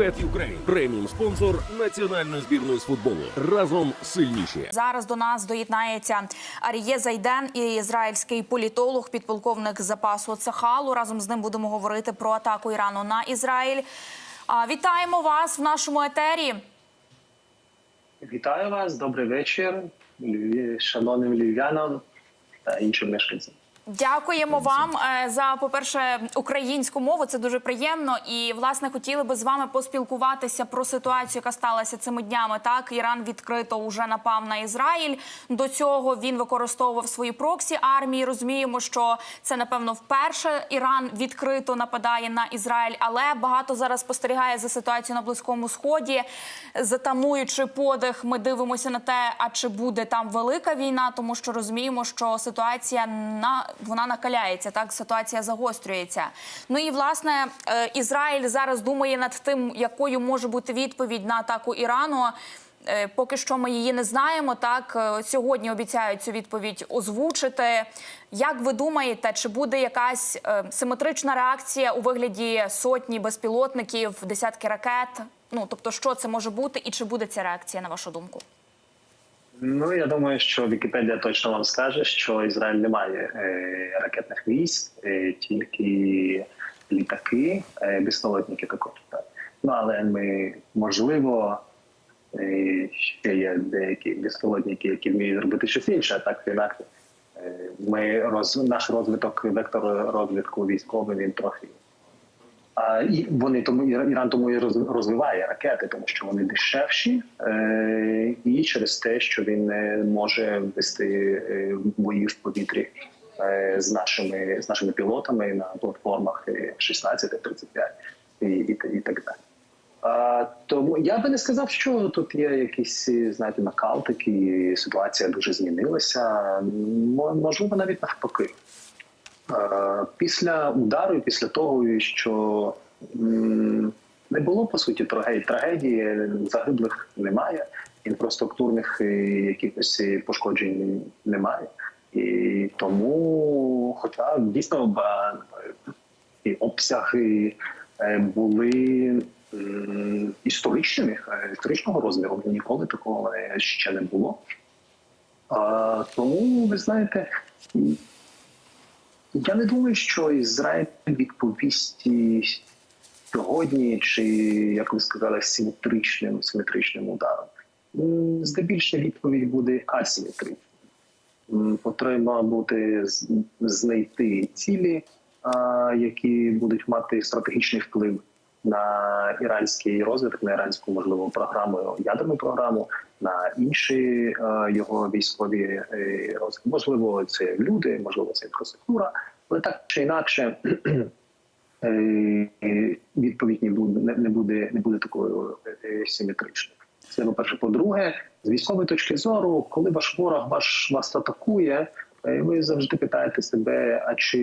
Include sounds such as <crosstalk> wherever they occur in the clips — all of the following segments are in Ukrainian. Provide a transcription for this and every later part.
Bet преміум спонсор національної збірної з футболу. Разом сильніші. Зараз до нас доєднається Аріє Зайден і ізраїльський політолог, підполковник запасу Цахалу. Разом з ним будемо говорити про атаку Ірану на Ізраїль. А, Вітаємо вас в нашому етері. Вітаю вас, добрий вечір, шановним львів'янам та іншим мешканцям. Дякуємо вам е, за, по-перше, українську мову. Це дуже приємно. І власне хотіли би з вами поспілкуватися про ситуацію, яка сталася цими днями. Так, Іран відкрито вже напав на Ізраїль. До цього він використовував свої проксі армії. Розуміємо, що це напевно вперше Іран відкрито нападає на Ізраїль, але багато зараз спостерігає за ситуацією на близькому сході. Затамуючи подих, ми дивимося на те, а чи буде там велика війна, тому що розуміємо, що ситуація на вона накаляється. Так ситуація загострюється. Ну і власне е, Ізраїль зараз думає над тим, якою може бути відповідь на атаку Ірану. Е, Поки що ми її не знаємо. Так Е, сьогодні обіцяють цю відповідь озвучити. Як ви думаєте, чи буде якась симетрична реакція у вигляді сотні безпілотників, десятки ракет? Ну тобто, що це може бути, і чи буде ця реакція на вашу думку? Ну я думаю, що Вікіпедія точно вам скаже, що Ізраїль не має е, ракетних військ, е, тільки літаки, е, безпілотники також. Так. Ну але ми можливо. е, Ще є деякі безпілотники, які вміють робити щось інше, так інакше. Е, Ми роз наш розвиток, вектор розвитку військовий він трохи А і вони тому Іра- Іран тому і роз- розвиває ракети, тому що вони дешевші, е, і через те, що він не може вести е, бої в повітрі е, з нашими з нашими пілотами на платформах е, 16, 35 і, і, і так далі. А, тому я би не сказав, що тут є якісь знаєте накал такий, ситуація дуже змінилася. Мо- Можливо, навіть навпаки. Е, Після удару, після того, що не було по суті трагедії, загиблих немає, інфраструктурних е, якихось пошкоджень немає. І тому, хоча дійсно і обсяги е, були історичними, е, історичного розміру, ніколи такого ще не було. А, тому ви знаєте, я не думаю, що Ізраїль відповість сьогодні, чи як ви сказали, симетричним симетричним ударом. Здебільшого відповідь буде асиметрична. Потрібно буде знайти цілі, які будуть мати стратегічний вплив на іранський розвиток, на іранську можливо програму, ядерну програму, на інші е, його військові е, розвитки. Можливо, це люди, можливо, це інфраструктура, але так чи інакше. <clears throat> е, Відповідь не буде не- буде не буде такою симетричною. Це по перше. По-друге, з військової точки зору, коли ваш ворог ваш вас атакує, ви завжди питаєте себе, а чи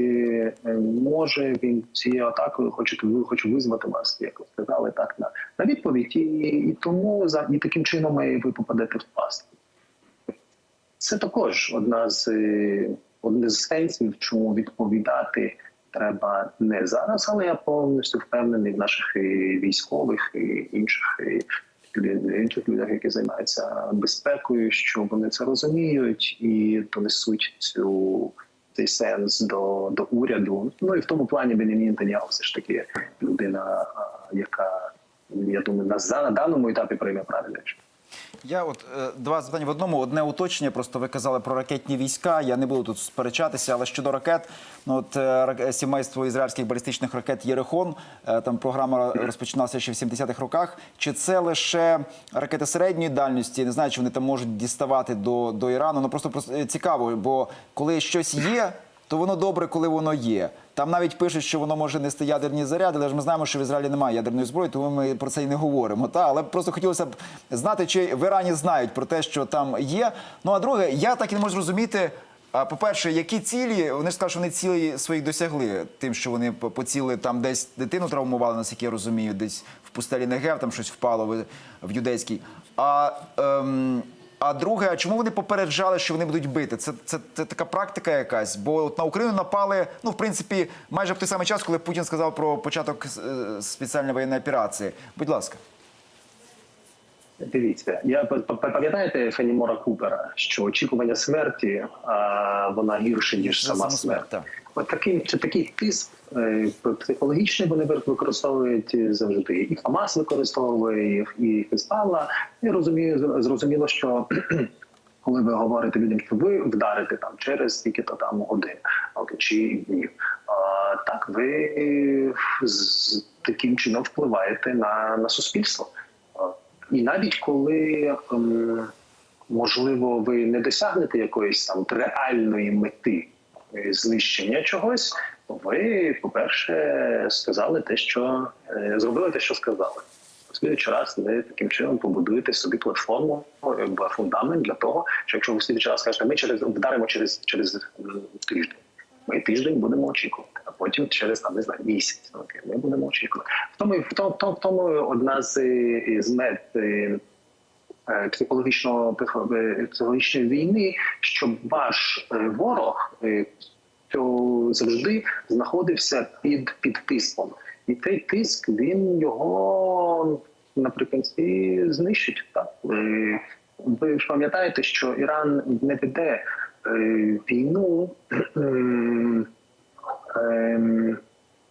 е, може він цією атакою хоче ви хоче визвати вас, як ви сказали, так на, на відповідь, і, і тому за і таким чином ви попадете в пастку. Це також одна з е, один з сенсів, чому відповідати треба не зараз, але я повністю впевнений в наших е, військових і інших інших людях, які займаються безпекою, що вони це розуміють і донесуть цю цей сенс до, до уряду. Ну і в тому плані Бенямін Нетаньяху все ж таки людина, яка я думаю, на, за- на даному етапі прийме правильне рішення. Я от е, два запитання в одному. Одне уточнення. Просто ви казали про ракетні війська. Я не буду тут сперечатися, але щодо ракет, ну от е, сімейство ізраїльських балістичних ракет Єрехон. е, Там програма розпочиналася ще в 70-х роках. Чи це лише ракети середньої дальності? Не знаю, чи вони там можуть діставати до, до Ірану. Ну просто, просто е, цікаво, бо коли щось є. То воно добре, коли воно є. Там навіть пишуть, що воно може нести ядерні заряди, але ж ми знаємо, що в Ізраїлі немає ядерної зброї, тому ми про це і не говоримо. Та але просто хотілося б знати, чи в Ірані знають про те, що там є. Ну а друге, я так і не можу зрозуміти. По-перше, які цілі вони ж скажуть, що вони цілі своїх досягли, тим, що вони поцілили там десь дитину травмували, наскільки я розумію, десь в пустелі Негев там щось впало в, в юдейській. А ем, А друге, а чому вони попереджали, що вони будуть бити? Це, це, це така практика якась. Бо от на Україну напали, ну в принципі, майже в той самий час, коли Путін сказав про початок е, спеціальної воєнної операції. Будь ласка. Дивіться, я пам'ятаєте Фенімора Купера, що очікування смерті а, вона гірше ніж сама смерть. От такий чи такий тиск е, психологічний вони використовують завжди. І Хамас використовує, і Хезбалла. І розумію, зрозуміло, що <clears throat> коли ви говорите людям, що ви вдарите там через скільки то там годин чи днів, так ви з таким чином впливаєте на, на суспільство. І навіть коли ем, можливо ви не досягнете якоїсь там реальної мети е, знищення чогось, ви, по-перше, сказали те, що е, зробили те, що сказали. В слідуючий раз ви таким чином побудуєте собі платформу, е, фундамент для того, що якщо ви в слідуючий раз скажете, ми через вдаримо через через тиждень. Ми тиждень будемо очікувати, потім через там не знаю місяць. Окей, ми будемо очікувати. В тому в тому, в тому, в тому одна з, з мет е, е, психологічного е, психологічної війни, щоб ваш ворог то завжди знаходився під, під тиском, і цей тиск він його наприкінці знищить. Так ви ж пам'ятаєте, що Іран не веде війну. Ем,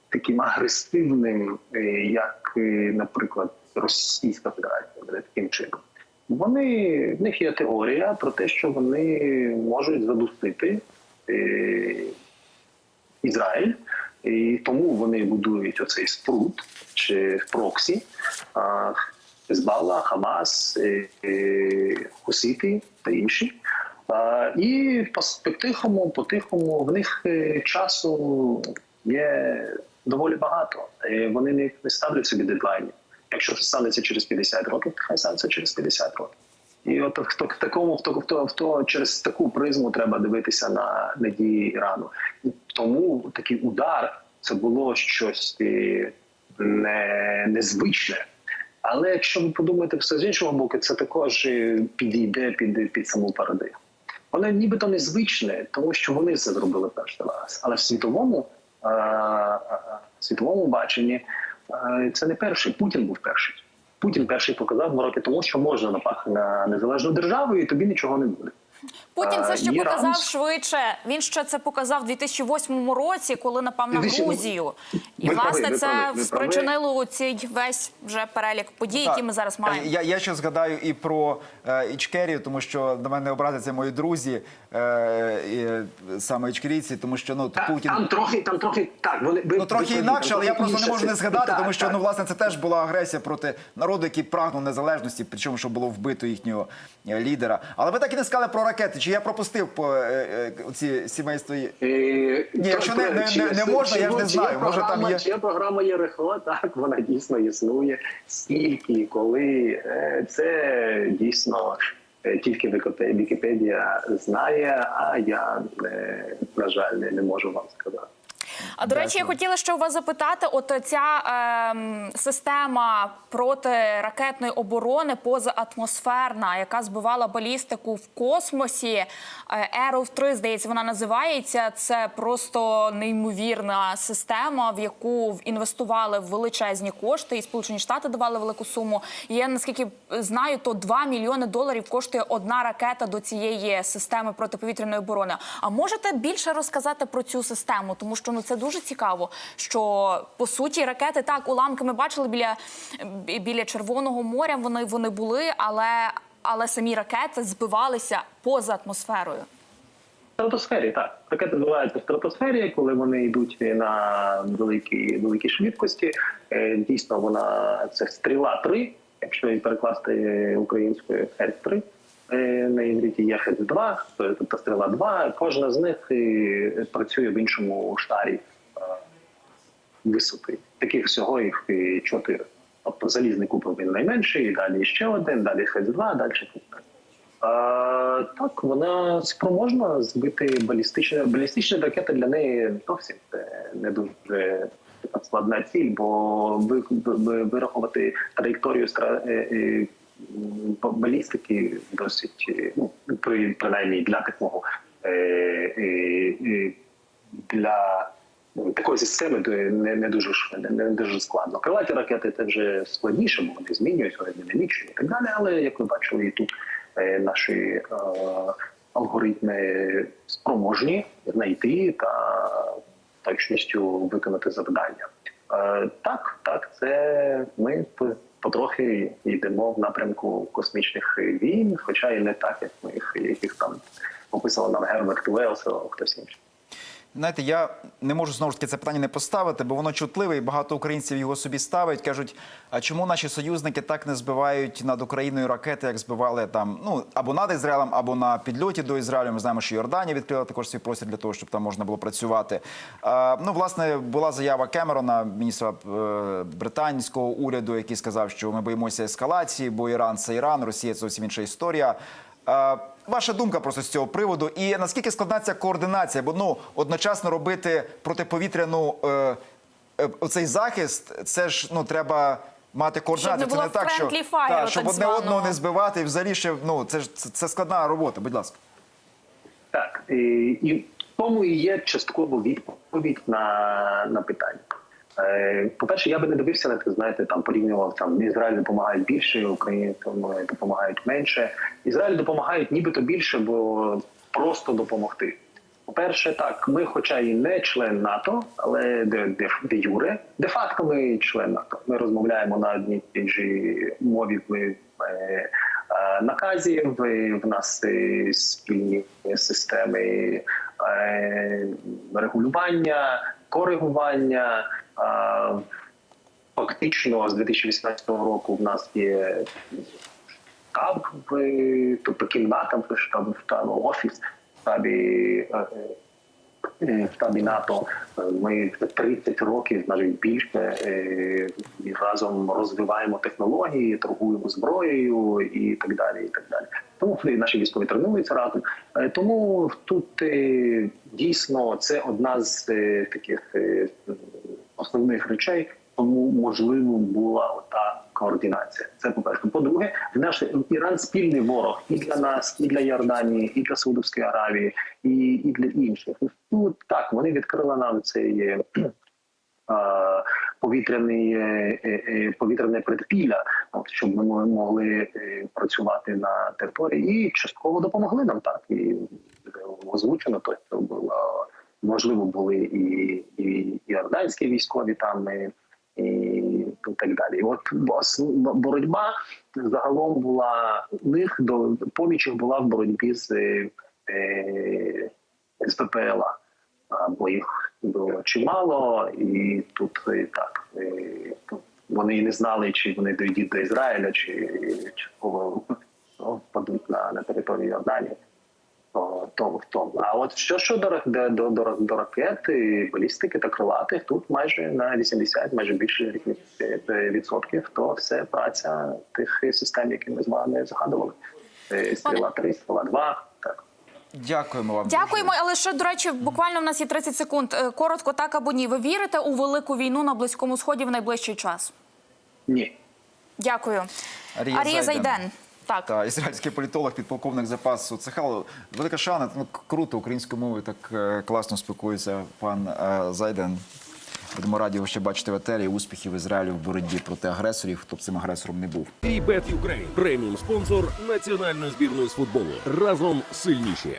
таким агресивним, е, як, е, наприклад, Російська Федерація, таким чином. Вони в них є теорія про те, що вони можуть задушити е, Ізраїль, і тому вони будують оцей спрут чи проксі. Хезбалла, Хамас, е, е, Хусіти та інші. І по- по-тихому, по-тихому в них е, часу є доволі багато. Вони не, не ставлять собі дедлайнів. Якщо це станеться через 50 років, хай станеться через 50 років. І от хто в такому, хто хто хто через таку призму треба дивитися на, на дії Ірану. І тому такий удар це було щось е, не, незвичне. Але якщо ви подумаєте все з іншого боку, це також е, підійде під, під саму парадигму. Воно нібито незвичне, тому що вони це зробили перший раз. Але в світовому, е, е, світовому баченні е, це не перший. Путін був перший. Путін перший показав два роки тому, що можна напасти на незалежну державу, і тобі нічого не буде. Путін це ще Іран- показав швидше. Він ще це показав у 2008 році, коли напав на Грузію. І Ви власне праві, це спричинило цей весь вже перелік подій, які ми зараз маємо. Я, я ще згадаю і про е, Ічкерію, тому що до мене образяться мої друзі, е, і, е, саме ічкерійці, тому що ну Та- Путін. Там трохи, там трохи так. Вони ви- Ну трохи ви- інакше, але я просто не можу не згадати, так, тому що так. ну власне це теж була агресія проти народу, який прагнув незалежності, причому що було вбито їхнього е, лідера. Але ви так і не сказали про ракети. Чи я пропустив по е, е, ці сімейства? Е, Ні, якщо не- не- не- не можна, я ж не знаю. Може, там є- Чи програма ЄРХО, так, вона дійсно існує. Скільки, коли, це дійсно тільки Вікіпедія знає, а я, на жаль, не можу вам сказати. А до речі, я хотіла ще у вас запитати: от ця ем, система протиракетної оборони позаатмосферна, яка збивала балістику в космосі, е, Arrow 3, здається, вона називається. Це просто неймовірна система, в яку інвестували величезні кошти, і Сполучені Штати давали велику суму. І я наскільки знаю, то 2 мільйони доларів коштує одна ракета до цієї системи протиповітряної оборони. А можете більше розказати про цю систему? Тому що ну це дуже цікаво. Що по суті ракети так уламки ми бачили біля, біля Червоного моря. Вони вони були, але, але самі ракети збивалися поза атмосферою. стратосфері, так. Ракети збиваються в стратосфері, коли вони йдуть на великій великій швидкості. Е, Дійсно, вона це стріла 3, якщо її перекласти українською хес 3 на івриті є хес 2 тобто стріла 2. Кожна з них е, працює в іншому штарі е, висоти. Таких всього їх е, чотири. Тобто залізний купол він найменший, далі ще один, далі хес 2 далі хес 3. Так, вона спроможна збити балістичні балістичні ракети для неї зовсім е, не дуже складна ціль, бо ви, ви- вирахувати траєкторію стра- е, е, балістики досить е, ну принаймні для такого е, е, для такої системи не, не дуже ш- не, дуже складно. Крилаті ракети це вже складніше, бо вони змінюються, вони динамічні і так далі. Але як ви бачили, і тут наші алгоритми спроможні знайти та точністю виконати завдання. Так, так, це ми потрохи йдемо в напрямку космічних війн, хоча і не так, як ми їх, яких там описував нам Герберт Уелс хтось інший. Знаєте, я не можу знову ж таки це питання не поставити, бо воно чутливе, і багато українців його собі ставить. кажуть, а чому наші союзники так не збивають над Україною ракети, як збивали там ну або над Ізраїлем, або на підльоті до Ізраїлю. Ми знаємо, що Йорданія відкрила також свій простір для того, щоб там можна було працювати. А, ну, власне, була заява Кемерона, міністра е, британського уряду, який сказав, що ми боїмося ескалації, бо Іран це Іран, Росія це зовсім інша історія. Ваша думка просто з цього приводу, і наскільки складна ця координація? Бо ну одночасно робити протиповітряну е, е, оцей захист, це ж ну треба мати координацію. Щоб не це не так, що fire, та, щоб так одне одного не збивати, і взагалі ще ну це ж це, це складна робота. Будь ласка. Так, і, і тому і є частково відповідь на, на питання. Е, По-перше, я би не дивився на це, знаєте, там порівнював там Ізраїль допомагає більше, українцям е, допомагають менше. Ізраїль допомагають нібито більше, бо просто допомогти. По-перше, так, ми, хоча і не член НАТО, але де, де, де юре, де факто ми член НАТО. Ми розмовляємо на одній тій мові в е, наказів. е, В нас спільні системи регулювання, коригування. Фактично, з 2018 року в нас є штаб, тобто кімната в штаб, штаб офіс в штабі, в штабі НАТО. Е, Ми вже 30 років, навіть більше, е, разом розвиваємо технології, торгуємо зброєю і так далі. І так далі. Тому наші військові тренуються разом. Е, Тому тут е, дійсно це одна з е, таких е, основних речей. Тому можливо була ота координація. Це по перше. По-друге, наш Іран спільний ворог і для нас, і для Йорданії, і для Саудовської Аравії, і, і для інших. Ну так вони відкрили нам цей е, повітряний е, е, повітряне предпілля, от, щоб ми могли працювати на території, і частково допомогли нам так. І озвучено то, що було можливо були і, і, і іорданські військові там. І, і так далі. І от боротьба загалом була у них до поміч була в боротьбі з, е, з ППЛА. Бо їх було чимало, і тут е, так е, вони і не знали, чи вони дійдуть до Ізраїля, чи частково ну, впадуть на, на територію Йорданії. То, то в тому. А от що щодо ра- до, до, до, до ракет, і балістики та крилатих, тут майже на 80, майже більше відсотків, то все праця тих систем, які ми з вами згадували. Е, Стріла 3, стріла 2, так. Дякуємо вам. Дякуємо, але ще, до речі, буквально в нас є 30 секунд. Е, Коротко, так або ні. Ви вірите у велику війну на Близькому Сході в найближчий час? Ні. Дякую. Арія Арія Зайден. Так. Та ізраїльський політолог, підполковник запасу Цехал. Велика шана. Ну круто українською мовою так е, класно спілкується пан е, Зайден. Будемо раді ще бачити в етері. Успіхів Ізраїлю в боротьбі проти агресорів, хто б цим агресором не був. І Bet Ukraine – преміум спонсор національної збірної з футболу. Разом сильніші.